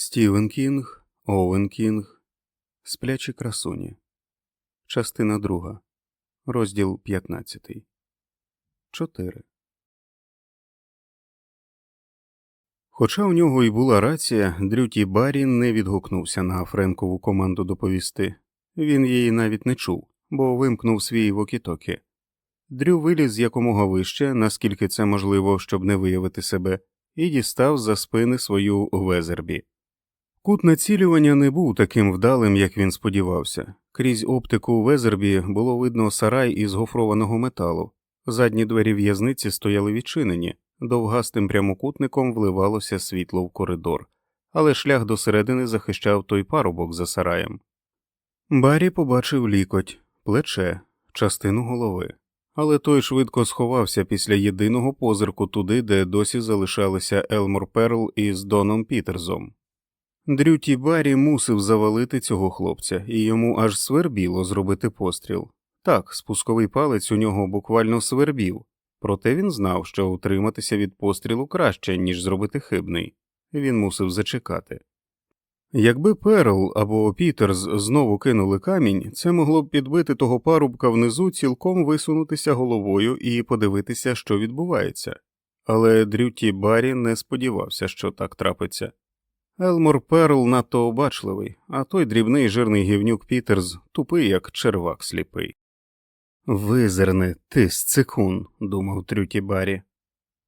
Стівен Кінг, Оуен Кінг, Сплячі красуні. Частина друга. Розділ 15. 4. Хоча у нього й була рація, Дрюті Баррі не відгукнувся на Френкову команду доповісти. Він її навіть не чув, бо вимкнув свій вокітокі. Дрю виліз якомога вище, наскільки це можливо, щоб не виявити себе, і дістав за спини свою везербі. Кут націлювання не був таким вдалим, як він сподівався. Крізь оптику Везербі було видно сарай із гофрованого металу. Задні двері в'язниці стояли відчинені, довгастим прямокутником вливалося світло в коридор, але шлях до середини захищав той парубок за сараєм. Баррі побачив лікоть, плече, частину голови, але той швидко сховався після єдиного позирку туди, де досі залишалися Елмор Перл із Доном Пітерзом. Дрюті Баррі мусив завалити цього хлопця, і йому аж свербіло зробити постріл. Так, спусковий палець у нього буквально свербів, проте він знав, що утриматися від пострілу краще, ніж зробити хибний. Він мусив зачекати. Якби Перл або Пітерс знову кинули камінь, це могло б підбити того парубка внизу цілком висунутися головою і подивитися, що відбувається. Але Дрюті Баррі не сподівався, що так трапиться. Елмор Перл надто обачливий, а той дрібний жирний гівнюк Пітерс тупий, як червак сліпий. Визирни, ти сцикун, думав Трюті Баррі.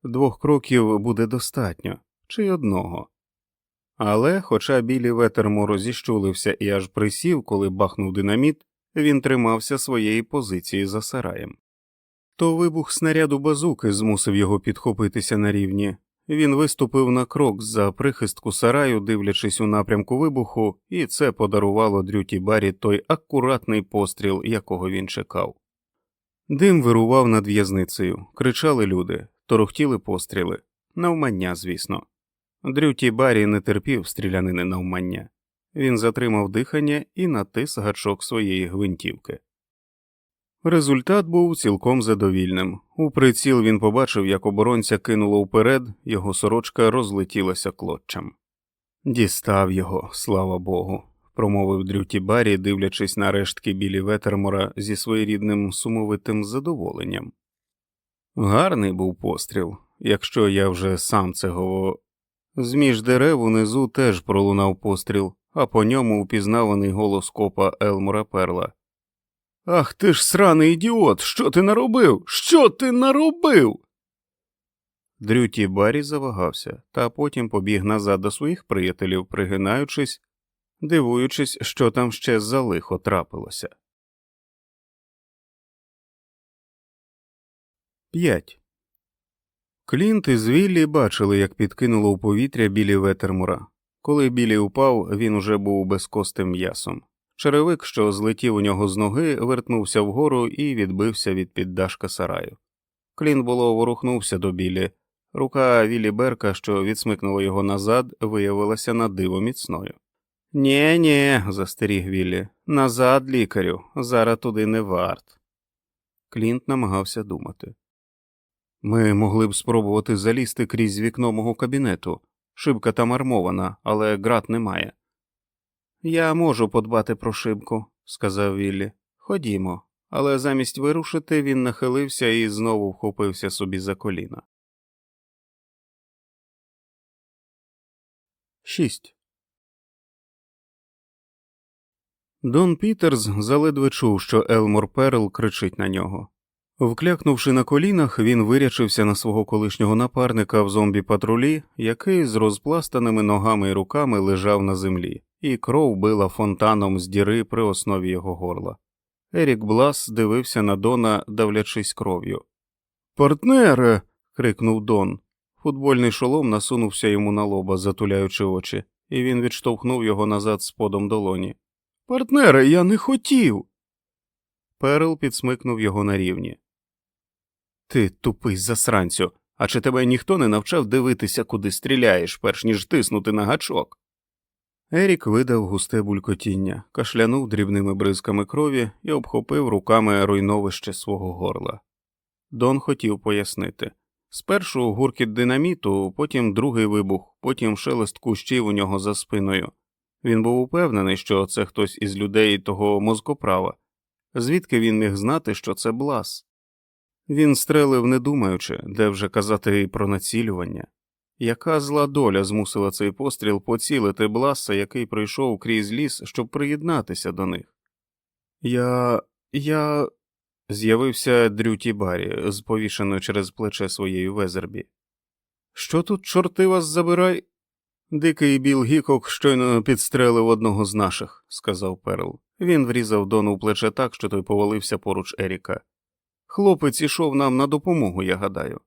Двох кроків буде достатньо, чи одного. Але, хоча білі ветермо зіщулився і аж присів, коли бахнув динаміт, він тримався своєї позиції за сараєм. То вибух снаряду базуки змусив його підхопитися на рівні, він виступив на крок за прихистку сараю, дивлячись у напрямку вибуху, і це подарувало Дрюті Барі той акуратний постріл, якого він чекав. Дим вирував над в'язницею, кричали люди, торохтіли постріли, навмання, звісно. Дрюті Барі не терпів стрілянини навмання. Він затримав дихання і натис гачок своєї гвинтівки. Результат був цілком задовільним. У приціл він побачив, як оборонця кинуло вперед, його сорочка розлетілася клоччям. Дістав його, слава Богу, промовив Дрюті Баррі, дивлячись на рештки білі ветермора зі своєрідним сумовитим задоволенням. Гарний був постріл, якщо я вже сам це гово. Зміж дерев унизу теж пролунав постріл, а по ньому упізнаваний голос копа Елмора Перла. Ах ти ж сраний ідіот! Що ти наробив? Що ти наробив? Дрюті Баррі завагався, та потім побіг назад до своїх приятелів, пригинаючись, дивуючись, що там ще за лихо трапилося. 5. Клінт із Віллі бачили, як підкинуло у повітря білі ветермура. Коли білі упав, він уже був безкостим м'ясом. Черевик, що злетів у нього з ноги, вертнувся вгору і відбився від піддашка сараю. Клін було ворухнувся до білі. Рука Віллі Берка, що відсмикнула його назад, виявилася на диво міцною. Нє, нє, застеріг Віллі, назад, лікарю, зараз туди не варт. Клінт намагався думати. Ми могли б спробувати залізти крізь вікно мого кабінету. Шибка там армована, але град немає. Я можу подбати про шибку, сказав Віллі. Ходімо. Але замість вирушити він нахилився і знову вхопився собі за коліна. 6. Дон Пітерс заледве чув, що Елмор Перл кричить на нього. Вклякнувши на колінах, він вирячився на свого колишнього напарника в зомбі патрулі, який з розпластаними ногами і руками лежав на землі, і кров била фонтаном з діри при основі його горла. Ерік Блас дивився на Дона, давлячись кров'ю. Партнере. крикнув Дон. Футбольний шолом насунувся йому на лоба, затуляючи очі, і він відштовхнув його назад з подом долоні. Партнере, я не хотів. Перл підсмикнув його на рівні. Ти тупий засранцю, а чи тебе ніхто не навчав дивитися, куди стріляєш, перш ніж тиснути на гачок? Ерік видав густе булькотіння, кашлянув дрібними бризками крові і обхопив руками руйновище свого горла. Дон хотів пояснити Спершу гуркіт динаміту, потім другий вибух, потім шелест кущів у нього за спиною. Він був упевнений, що це хтось із людей того мозкоправа. Звідки він міг знати, що це Блас? Він стрелив, не думаючи, де вже казати про націлювання. Яка зла доля змусила цей постріл поцілити Бласа, який прийшов крізь ліс, щоб приєднатися до них? Я. я. з'явився Дрюті Баррі з повішеною через плече своєї Везербі. Що тут, чорти вас забирай? Дикий Біл Гікок щойно підстрелив одного з наших, сказав Перл. Він врізав Дону в плече так, що той повалився поруч Еріка. Хлопець ішов нам на допомогу, я гадаю.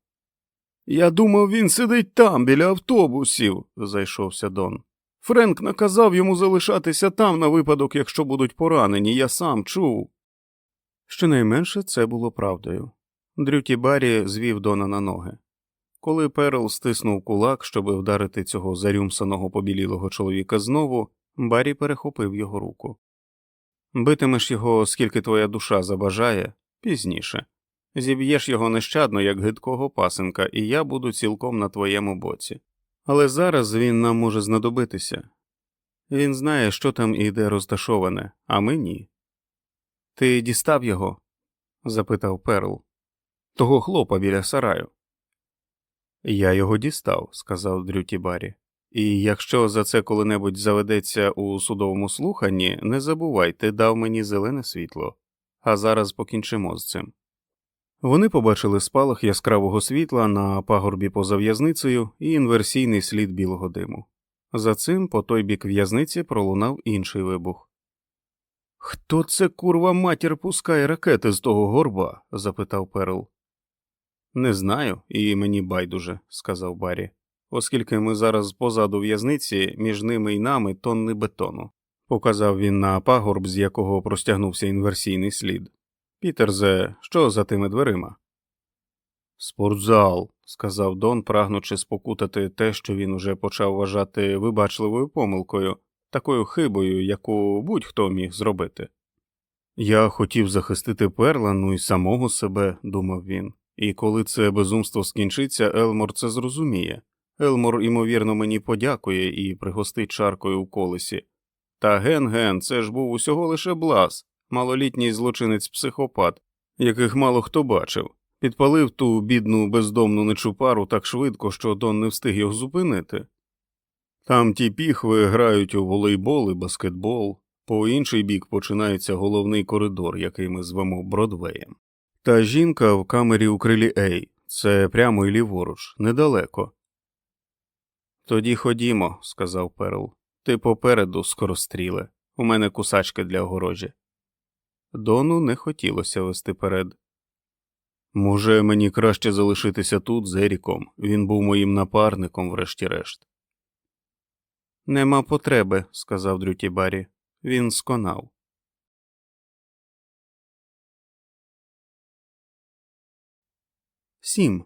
Я думав, він сидить там, біля автобусів, зайшовся Дон. Френк наказав йому залишатися там на випадок, якщо будуть поранені, я сам чув. Щонайменше це було правдою. Дрюті Баррі звів Дона на ноги. Коли Перл стиснув кулак, щоб вдарити цього зарюмсаного побілілого чоловіка знову, Баррі перехопив його руку. Битимеш його, скільки твоя душа забажає, пізніше. Зіб'єш його нещадно, як гидкого пасенка, і я буду цілком на твоєму боці. Але зараз він нам може знадобитися. Він знає, що там і де розташоване, а ми ні. Ти дістав його? запитав Перл. Того хлопа біля сараю. Я його дістав, сказав Дрюті Баррі. І якщо за це коли-небудь заведеться у судовому слуханні, не забувай, ти дав мені зелене світло, а зараз покінчимо з цим. Вони побачили спалах яскравого світла на пагорбі поза в'язницею і інверсійний слід білого диму. За цим по той бік в'язниці пролунав інший вибух. Хто це курва матір пускає ракети з того горба? запитав Перл. Не знаю, і мені байдуже, сказав Баррі, оскільки ми зараз позаду в'язниці, між ними і нами тонни бетону, показав він на пагорб, з якого простягнувся інверсійний слід. Пітерзе, що за тими дверима? Спортзал, сказав Дон, прагнучи спокутати те, що він уже почав вважати вибачливою помилкою, такою хибою, яку будь-хто міг зробити. Я хотів захистити перла, ну і самого себе, думав він, і коли це безумство скінчиться, Елмор це зрозуміє. Елмор, ймовірно, мені подякує і пригостить чаркою у колесі. Та ген ген, це ж був усього лише блас малолітній злочинець психопат, яких мало хто бачив, підпалив ту бідну бездомну нечупару так швидко, що Дон не встиг його зупинити. Там ті піхви грають у волейбол і баскетбол, по інший бік починається головний коридор, який ми звемо Бродвеєм. Та жінка в камері у крилі Ей, це прямо і ліворуч, недалеко. Тоді ходімо, сказав Перл. Ти попереду, скоростріле. У мене кусачки для огорожі. Дону не хотілося вести перед. Може, мені краще залишитися тут з Еріком, він був моїм напарником, врешті-решт. Нема потреби, сказав Дрюті Баррі. Він сконав. Сім.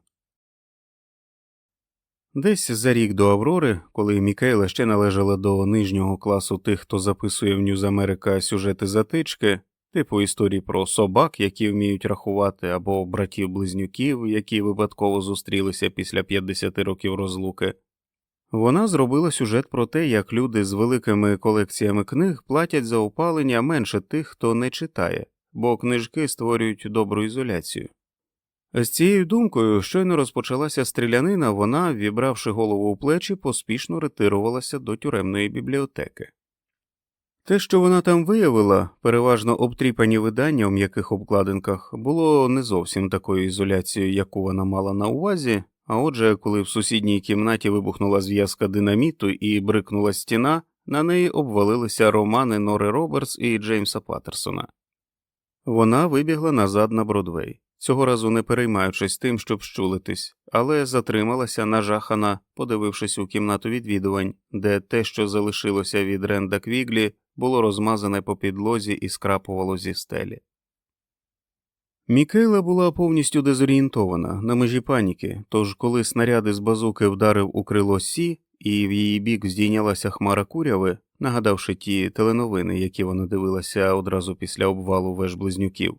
Десь за рік до Аврори, коли Мікейла ще належала до нижнього класу тих, хто записує в Ньюз Америка сюжети затички, типу історій про собак, які вміють рахувати, або братів-близнюків, які випадково зустрілися після 50 років розлуки. Вона зробила сюжет про те, як люди з великими колекціями книг платять за опалення менше тих, хто не читає, бо книжки створюють добру ізоляцію. З цією думкою щойно розпочалася стрілянина, вона, вібравши голову у плечі, поспішно ретирувалася до тюремної бібліотеки. Те, що вона там виявила, переважно обтріпані видання в м'яких обкладинках, було не зовсім такою ізоляцією, яку вона мала на увазі, а отже, коли в сусідній кімнаті вибухнула зв'язка динаміту і брикнула стіна, на неї обвалилися романи Нори Робертс і Джеймса Паттерсона. Вона вибігла назад на Бродвей, цього разу не переймаючись тим, щоб щулитись, але затрималася нажахана, подивившись у кімнату відвідувань, де те, що залишилося від Ренда Квіглі, було розмазане по підлозі і скрапувало зі стелі. Мікейла була повністю дезорієнтована на межі паніки, тож коли снаряди з базуки вдарив у крило Сі, і в її бік здійнялася хмара куряви, нагадавши ті теленовини, які вона дивилася одразу після обвалу веж близнюків,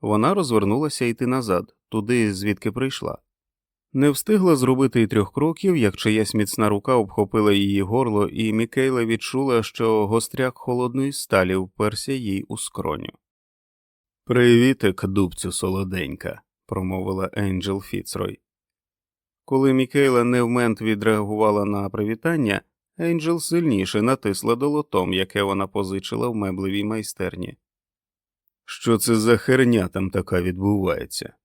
вона розвернулася йти назад, туди, звідки прийшла. Не встигла зробити й трьох кроків, як чиясь міцна рука обхопила її горло, і Мікейла відчула, що гостряк холодної сталі вперся їй у скроню. Привітик, дубцю солоденька, промовила Енджел Фіцрой. Коли Мікейла невмент відреагувала на привітання, Енджел сильніше натисла долотом, яке вона позичила в меблевій майстерні. Що це за херня там така відбувається?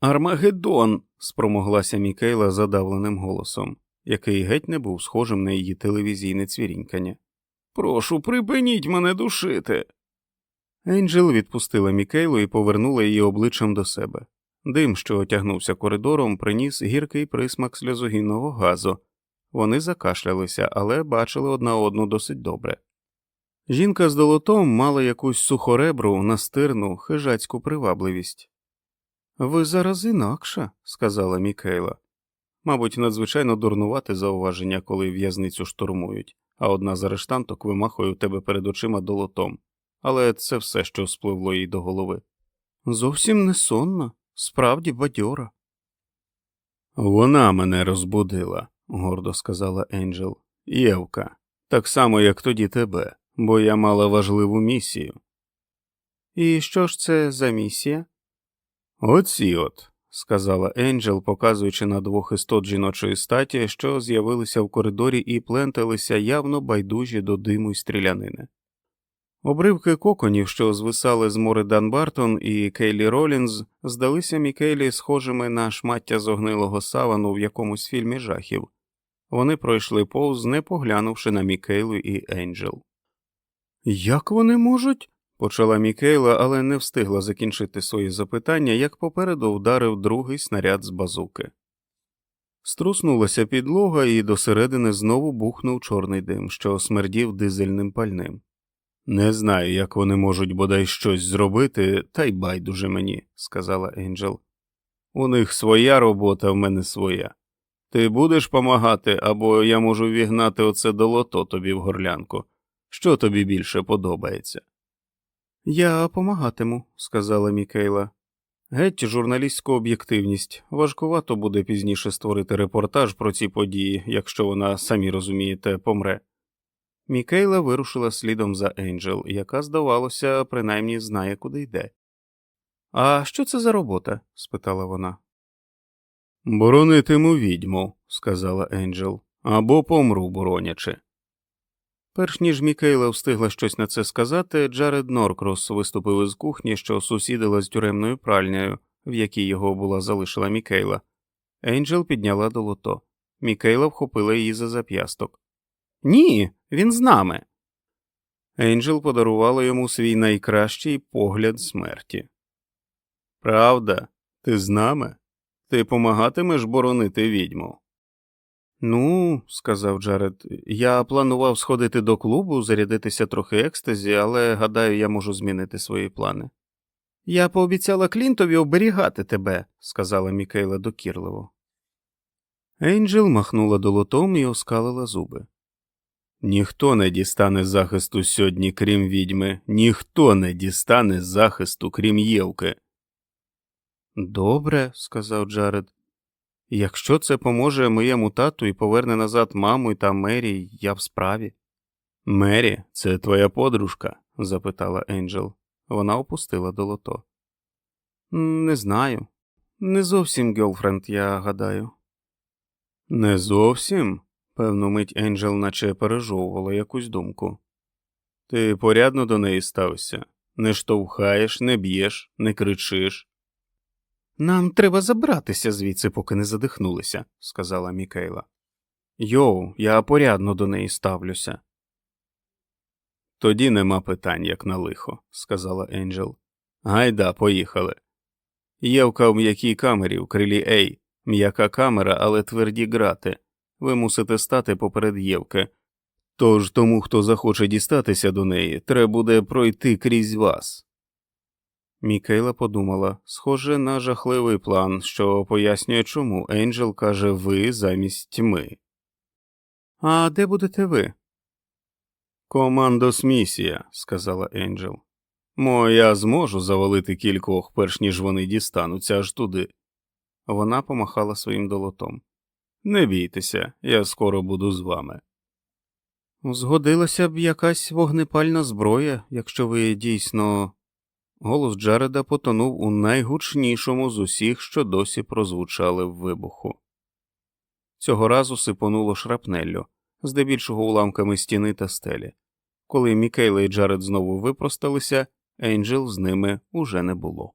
Армагеддон. спромоглася Мікейла задавленим голосом, який геть не був схожим на її телевізійне цвірінькання. Прошу, припиніть мене душити. Енджел відпустила Мікейлу і повернула її обличчям до себе. Дим, що отягнувся коридором, приніс гіркий присмак сльозогінного газу. Вони закашлялися, але бачили одна одну досить добре. Жінка з долотом мала якусь сухоребру, настирну, хижацьку привабливість. Ви зараз інакша, сказала Мікейла. Мабуть, надзвичайно дурнувати зауваження, коли в'язницю штурмують, а одна з арештанток вимахує у тебе перед очима долотом. Але це все, що спливло їй до голови. Зовсім не сонна, справді бадьора. Вона мене розбудила, гордо сказала Енджел. Євка, так само, як тоді тебе, бо я мала важливу місію. І що ж це за місія? Оці от, сказала Енджел, показуючи на двох істот жіночої статі, що з'явилися в коридорі і пленталися явно байдужі до диму й стрілянини. Обривки коконів, що звисали з мори Дан Бартон і Кейлі Ролінз, здалися Мікейлі схожими на шмаття зогнилого савану в якомусь фільмі жахів. Вони пройшли повз, не поглянувши на Мікейлу і Енджел. Як вони можуть? Почала Мікейла, але не встигла закінчити свої запитання, як попереду вдарив другий снаряд з базуки. Струснулася підлога, і досередини знову бухнув чорний дим, що смердів дизельним пальним. Не знаю, як вони можуть бодай щось зробити, та й байдуже мені, сказала Енджел. У них своя робота, в мене своя. Ти будеш помагати, або я можу вігнати оце долото тобі в горлянку. Що тобі більше подобається? Я помагатиму, сказала Мікейла. Геть журналістську об'єктивність. Важкувато буде пізніше створити репортаж про ці події, якщо вона, самі розумієте, помре. Мікейла вирушила слідом за Енджел, яка, здавалося, принаймні знає, куди йде. А що це за робота? спитала вона. Боронитиму відьму, сказала Енджел, або помру, боронячи. Перш ніж Мікейла встигла щось на це сказати, Джаред Норкрос виступив із кухні, що сусідила з тюремною пральнею, в якій його була залишила Мікейла. Енджел підняла долото. Мікейла вхопила її за зап'ясток. Ні, він з нами. Енджел подарувала йому свій найкращий погляд смерті. Правда, ти з нами? Ти помагатимеш боронити відьму? Ну, сказав Джаред, я планував сходити до клубу, зарядитися трохи екстазі, але гадаю, я можу змінити свої плани. Я пообіцяла Клінтові оберігати тебе, сказала Мікейла докірливо. Енджел махнула долотом і оскалила зуби. Ніхто не дістане захисту сьогодні, крім відьми, ніхто не дістане захисту, крім Євки. Добре, сказав Джаред. Якщо це поможе моєму тату і поверне назад маму та Мері, я в справі. Мері, це твоя подружка? запитала Енджел. Вона опустила долото. Не знаю. Не зовсім гьолфренд, я гадаю. Не зовсім? Певну мить Енджел наче пережовувала якусь думку. Ти порядно до неї стався, не штовхаєш, не б'єш, не кричиш. Нам треба забратися звідси, поки не задихнулися, сказала Мікейла. Йоу, я порядно до неї ставлюся. Тоді нема питань, як на лихо, сказала Енджел. Гайда, поїхали. Євка в м'якій камері в крилі Ей, м'яка камера, але тверді грати. Ви мусите стати поперед Євки. Тож тому, хто захоче дістатися до неї, треба буде пройти крізь вас. Мікейла подумала, схоже на жахливий план, що пояснює, чому Енджел каже ви замість ми. А де будете ви? Командос місія, сказала Енджел. Мо я зможу завалити кількох, перш ніж вони дістануться аж туди. Вона помахала своїм долотом. Не бійтеся, я скоро буду з вами. Згодилася б якась вогнепальна зброя, якщо ви дійсно. Голос Джареда потонув у найгучнішому з усіх, що досі прозвучали в вибуху. Цього разу сипонуло шрапнеллю, здебільшого уламками стіни та стелі. Коли Мікейла і Джаред знову випросталися, Енджел з ними уже не було.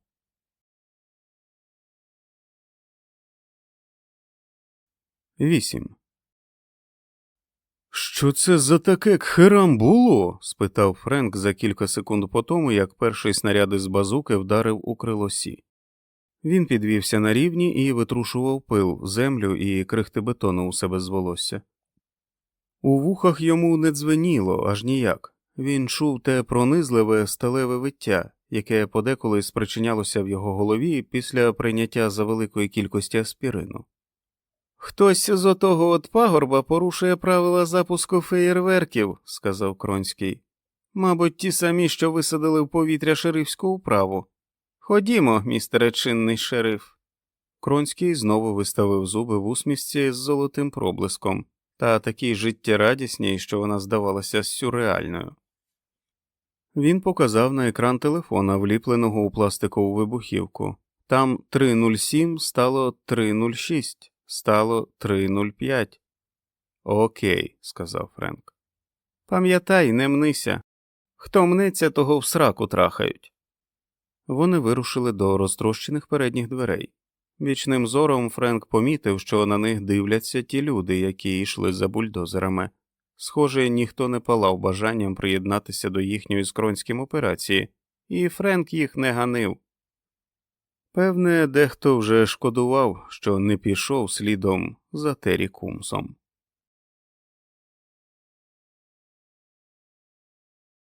Вісім. Що це за таке кхерам було? спитав Френк за кілька секунд по тому, як перший снаряд із базуки вдарив у крилосі. Він підвівся на рівні і витрушував пил, землю і крихти бетону у себе з волосся. У вухах йому не дзвеніло аж ніяк. Він чув те пронизливе сталеве виття, яке подеколи спричинялося в його голові після прийняття за великої кількості аспірину. Хтось з отого от пагорба порушує правила запуску феєрверків, сказав Кронський. Мабуть, ті самі, що висадили в повітря шерифську управу. Ходімо, містере чинний шериф. Кронський знову виставив зуби в усмішці з золотим проблиском, та такій життєрадісній, що вона здавалася сюрреальною. Він показав на екран телефона, вліпленого у пластикову вибухівку. Там 307 стало 306, стало 305. Окей, сказав Френк. Пам'ятай, не мнися. Хто мнеться, того в сраку трахають. Вони вирушили до розтрощених передніх дверей. Вічним зором Френк помітив, що на них дивляться ті люди, які йшли за бульдозерами. Схоже, ніхто не палав бажанням приєднатися до їхньої з Кронським операції, і Френк їх не ганив. Певне, дехто вже шкодував, що не пішов слідом за Террі Кумсом.